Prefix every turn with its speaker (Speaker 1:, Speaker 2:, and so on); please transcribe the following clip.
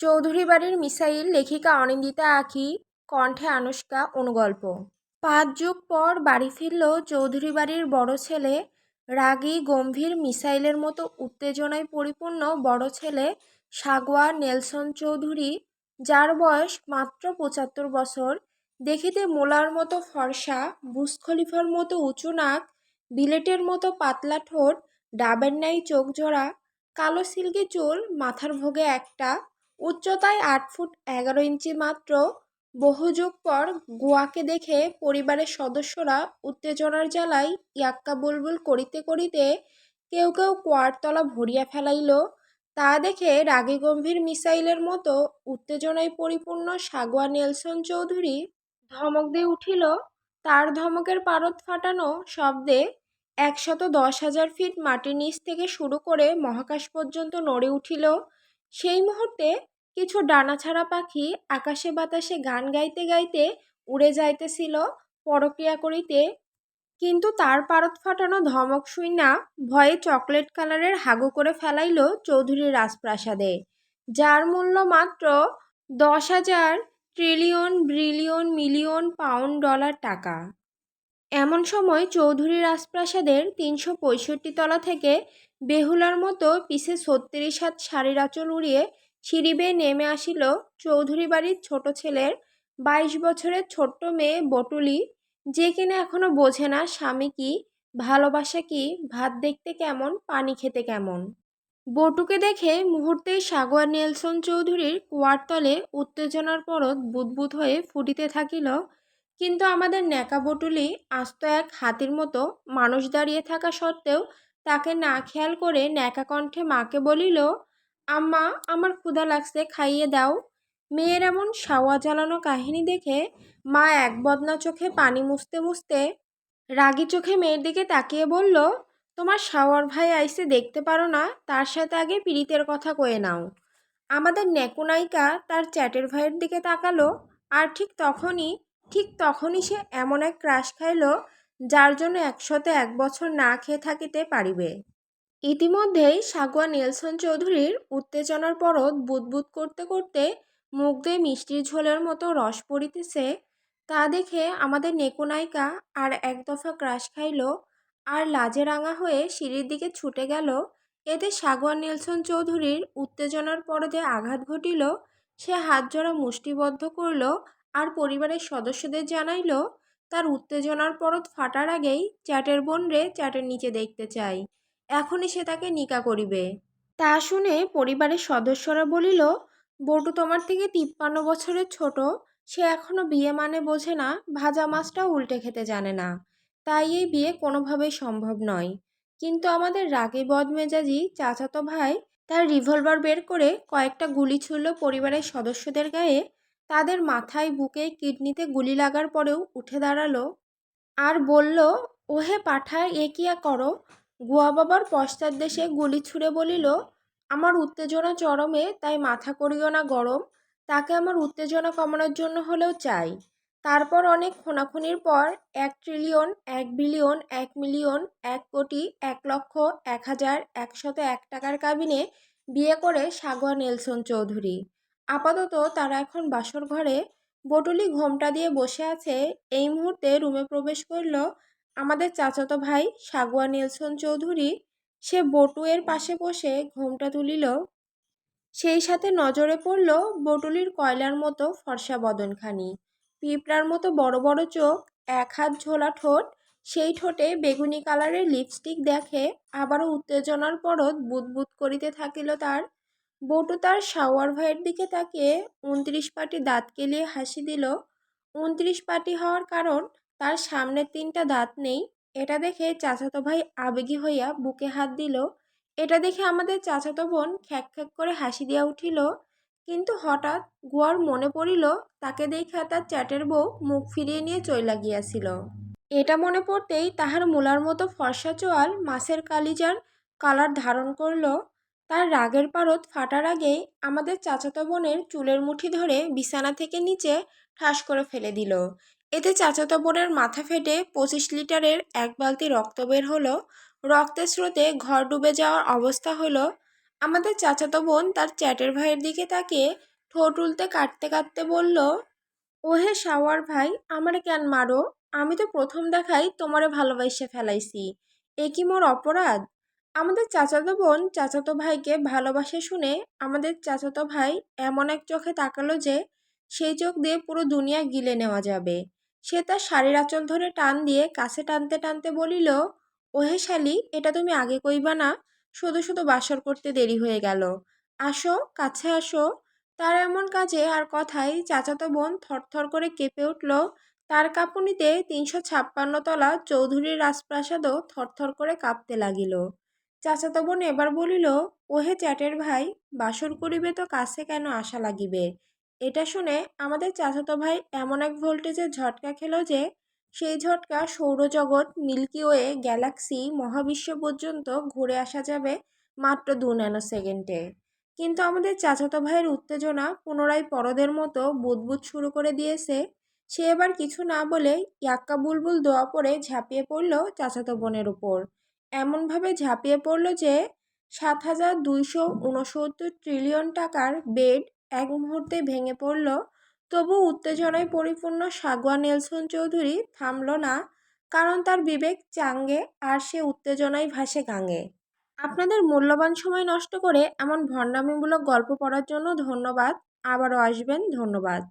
Speaker 1: চৌধুরী বাড়ির মিসাইল লেখিকা অনিন্দিতা আখি, কণ্ঠে আনুষ্কা, অনুগল্প। পাঁচ যুগ পর বাড়ি ফিরল চৌধুরী বাড়ির বড় ছেলে, রাগী, গম্ভীর, মিসাইলের মতো উত্তেজনায় পরিপূর্ণ বড় ছেলে সাগোয়া নেলসন চৌধুরী, যার বয়স মাত্র পঁচাত্তর বছর। দেখিতে মোলার মতো ফর্সা, বুস খলিফার মতো উঁচু নাক, বিলেটের মতো পাতলা ঠোঁট, ডাবের ন্যায় চোখ জোড়া, কালো সিল্কি চুল, মাথার ভোগে একটা উচ্চতায় আট ফুট এগারো ইঞ্চি মাত্র বহু যুগ পর গোয়াকে দেখে পরিবারের সদস্যরা উত্তেজনার জ্বালায় ইয়াক্কা বুলবুল করিতে করিতে কেউ কেউ কোয়ারতলা ভরিয়া ফেলাইল। তা দেখে রাগে গম্ভীর মিসাইলের মতো উত্তেজনায় পরিপূর্ণ সাগোয়া নেলসন চৌধুরী ধমক দিয়ে উঠিল, তার ধমকের পারদ ফাটানো শব্দে একশত দশ হাজার ফিট মাটির নিচ থেকে শুরু করে মহাকাশ পর্যন্ত নড়ে উঠিল। সেই মুহূর্তে কিছু ডানাছাড়া পাখি আকাশে বাতাসে গান গাইতে গাইতে উড়ে যাইতেছিল পরক্রিয়া করিতে। কিন্তু তার পারত ফাটানো ধমক শুই না ভয়ে চকলেট কালারের হাগু করে ফেলাইল চৌধুরী রাজপ্রাসাদে, যার মূল্য মাত্র দশ হাজার trillion billion million pound dollar টাকা। এমন সময় চৌধুরী রাজপ্রাসাদের তিনশো পঁয়ষট্টি তলা থেকে বেহুলার মতো পিছে ছত্রিশ হাত শাড়ির আঁচল উড়িয়ে সিঁড়ি বেয়ে নেমে আসিল চৌধুরী বাড়ির ছোট ছেলের বাইশ বছরের ছোট্ট মেয়ে বটুলি, যে কিনা এখনও বোঝে না স্বামী কি, ভালোবাসা কি, ভাত দেখতে কেমন, পানি খেতে কেমন। বটুকে দেখে মুহূর্তেই সাগোয়া নেলসন চৌধুরীর কুয়ার তলে উত্তেজনার পরত বুদবুদ হয়ে ফুটিতে থাকিল, কিন্তু আমাদের ন্যাকা বটুলি আস্ত এক হাতির মতো মানুষ দাঁড়িয়ে থাকা সত্ত্বেও তাকে না খেয়াল করে ন্যাকা কণ্ঠে মাকে বলিল, আম্মা, আমার ক্ষুধা লাগছে, খাইয়ে দাও। মেয়ের এমন সাওয়া জ্বালানো কাহিনী দেখে মা এক বদনা চোখে পানি মুছতে মুছতে রাগি চোখে মেয়ের দিকে তাকিয়ে বলল, তোমার সাওয়ার ভাই আইসে দেখতে পারো না, তার সাথে আগে পীড়িতের কথা কয়ে নাও। আমাদের নেকুনাইকা তার চ্যাটের ভাইয়ের দিকে তাকালো, আর ঠিক তখনই ঠিক তখনই সে এমন এক ক্রাশ খাইল যার জন্য একশতে এক বছর না খেয়ে থাকিতে পারিবে। ইতিমধ্যেই সাগুয়া নেলসন চৌধুরীর উত্তেজনার পরত বুদবুদ করতে করতে মুখ দিয়ে মিষ্টির ঝোলের মতো রস পড়িতেছে, তা দেখে আমাদের নেকুনাইকা আর এক দফা ক্রাশ খাইল আর লাজে রাঙা হয়ে সিঁড়ির দিকে ছুটে গেল। এতে সাগুয়া নেলসন চৌধুরীর উত্তেজনার পরদে আঘাত ঘটিল, সে হাত জোড়া মুষ্টিবদ্ধ করল আর পরিবারের সদস্যদের জানাইল তার উত্তেজনার পরত ফাটার আগেই চ্যাটের বোন রে চ্যাটের নিচে দেখতে চাই। এখনই সে তাকে নিকা করিবে। তা শুনে পরিবারের সদস্যরা বলিল, বটু, তোমার থেকে তিপ্পান্ন বছরের ছোট। সে এখনও বিয়ে মানে বোঝে না, ভাজা মাছটাও উল্টে খেতে জানে না। তাই এই বিয়ে কোনোভাবেই সম্ভব নয়। কিন্তু আমাদের রাগে বদমেজাজি চাচাতো ভাই তার রিভলভার বের করে কয়েকটা গুলি ছুড়ল পরিবারের সদস্যদের গায়ে তাদের মাথায় বুকে কিডনিতে গুলি লাগার পরেও উঠে দাঁড়াল আর বলল, ওহে পাঠায়, এ কিয়া করো? গুয়া বাবার পশ্চাৎ দেশে গুলি ছুঁড়ে বলিল, আমার উত্তেজনা চরমে, তাই মাথা করিও না গরম। তাকে আমার উত্তেজনা কমানোর জন্য হলেও চাই। তারপর অনেক খোনাখুনির পর এক ট্রিলিয়ন, এক বিলিয়ন, এক মিলিয়ন, এক কোটি, এক লক্ষ, এক হাজার, একশত এক টাকার কাবিনে বিয়ে করে সাগোয়া নেলসন চৌধুরী। আপাতত তারা এখন বাসর ঘরে। বটুলি ঘোমটা দিয়ে বসে আছে। এই মুহূর্তে রুমে প্রবেশ করল আমাদের চাচাতো ভাই সাগুয়া নেলসন চৌধুরী। সে বটুয়ের পাশে বসে ঘোমটা তুলিল। সেই সাথে নজরে পড়ল বটুলির কয়লার মতো ফর্সা বদনখানি। পিঁপড়ার মতো বড় বড় চোখ, এক হাত ঝোলা ঠোঁট, সেই ঠোঁটে বেগুনি কালারের লিপস্টিক দেখে আবারও উত্তেজনার পরত বুদবুদ করিতে থাকিল তার বটু তার শাওয়ার ভাইয়ের দিকে তাকিয়ে উনত্রিশ পাটি দাঁত কেলিয়ে হাসি দিল। উনত্রিশ পাটি হওয়ার কারণ তার সামনের তিনটা দাঁত নেই। এটা দেখে চাচাতো ভাই আবেগী হইয়া বুকে হাত দিল। এটা দেখে আমাদের চাচাতো বোন খ্যাক খ্যাক করে হাসি দিয়া উঠিল। কিন্তু হঠাৎ গুয়ার মনে পড়িল, তাকে দেখা তার চ্যাটের বউ মুখ ফিরিয়ে নিয়ে চইলা গিয়াছিল। এটা মনে পড়তেই তাহার মূলার মতো ফর্সা চোয়াল মাছের কালিজার কালার ধারণ করল। তার রাগের পারদ ফাটার আগেই আমাদের চাচাতো বোনের চুলের মুঠি ধরে বিছানা থেকে নিচে ঠাস করে ফেলে দিল। এতে চাচাতো বোনের মাথা ফেটে পঁচিশ লিটারের এক বালতি রক্ত বের হলো। রক্তের স্রোতে ঘর ডুবে যাওয়ার অবস্থা হলো। আমাদের চাচাতো বোন তার চ্যাটের ভাইয়ের দিকে তাকিয়ে ঠোঁট উল্টে কাটতে কাটতে বলল, ওহে শাওয়ার ভাই, আমারে কেন মারো? আমি তো প্রথম দেখাই তোমারে ভালোবাসে ফেলাইছি। এ কি মোর অপরাধ? আমাদের চাচাতো বোন চাচাতো ভাইকে ভালোবাসে শুনে আমাদের চাচাতো ভাই এমন এক চোখে তাকালো যে সেই চোখ দিয়ে পুরো দুনিয়া গিলে নেওয়া যাবে। সে তার শাড়ির আঁচল ধরে টান দিয়ে কাছে টানতে টানতে বলিল, ওহে শালি, এটা তুমি আগে কইবা না? শুধু শুধু বাসর করতে দেরি হয়ে গেল। আসো, কাছে আসো। তার এমন কাজে আর কথায় চাচাতো বোন থরথর করে কেঁপে উঠল। তার কাঁপুনিতে তিনশো ছাপ্পান্ন তলা চৌধুরীর রাজপ্রাসাদও থরথর করে কাঁপতে লাগিল। চাচাতো বোন এবার বলিল, ওহে চ্যাটের ভাই, বাসর করিবে তো কাছে কেন আশা লাগিবে? এটা শুনে আমাদের চাচাতো ভাই এমন এক ভোল্টেজের ঝটকা খেল যে, সেই ঝটকা সৌরজগৎ মিল্কি ওয়ে গ্যালাক্সি, মহাবিশ্ব পর্যন্ত ঘুরে আসা যাবে মাত্র দু ন্যানো সেকেন্ডে কিন্তু আমাদের চাচাতো ভাইয়ের উত্তেজনা পুনরায় পরদের মতো বুদবুদ শুরু করে দিয়েছে। সে এবার কিছু না বলে ইয়াক্কা বুলবুল দোয়া পড়ে ঝাঁপিয়ে পড়ল চাচাতো বোনের উপর। এমনভাবে ঝাঁপিয়ে পড়ল যে সাত হাজার দুইশো উনসত্তর ট্রিলিয়ন টাকার বেড এক মুহূর্তে ভেঙে পড়ল। তবু উত্তেজনায় পরিপূর্ণ সাগুয়া নেলসন চৌধুরী থামল না, কারণ তার বিবেক চাঙ্গে আর সে উত্তেজনায় ভাসে গাঙে আপনাদের মূল্যবান সময় নষ্ট করে এমন ভণ্ডামিমূলক গল্প পড়ার জন্য ধন্যবাদ। আবারও আসবেন, ধন্যবাদ।